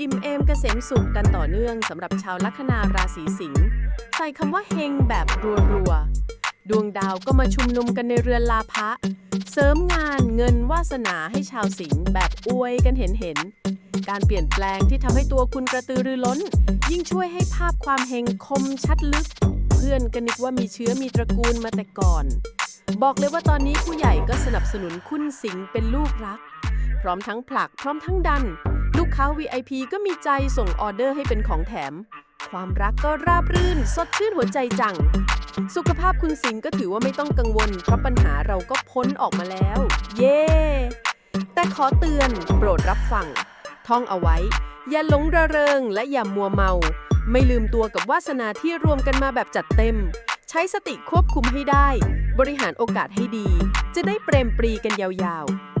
อิ่มเอมเกษมสุขกันต่อเนื่องสำหรับชาวลัคนาราศีสิงห์ใส่คำว่าเฮงแบบรัวๆ ดวงดาวก็มาชุมนุมกันในเรือนลาภะเสริมงานเงินวาสนาให้ชาวสิงห์แบบอวยกันเห็นเห็นๆการเปลี่ยนแปลงที่ทำให้ตัวคุณกระตือรือร้น ยิ่งช่วยให้ภาพความเฮงคมชัดลึก เพื่อนก็นึกว่ามีเชื้อมีตระกูลมาแต่ก่อน บอกเลยว่าตอนนี้ผู้ใหญ่ก็สนับสนุนคุณสิงห์เป็นลูกรัก พร้อมทั้งผลักพร้อมทั้งดัน ค้า VIP ก็มีใจส่งออเดอร์ให้เป็นของแถม ความรักก็ราบรื่น สดชื่นหัวใจจัง สุขภาพคุณสิงห์ก็ถือว่าไม่ต้องกังวล เพราะปัญหาเราก็พ้นออกมาแล้ว เย้ แต่ขอเตือนโปรดรับฟัง ท่องเอาไว้ อย่าหลงระเริงและอย่ามัวเมา ไม่ลืมตัวกับวาสนาที่รวมกันมาแบบจัดเต็ม ใช้สติควบคุมให้ได้ บริหารโอกาสให้ดี จะได้เปรมปรีกันยาวๆ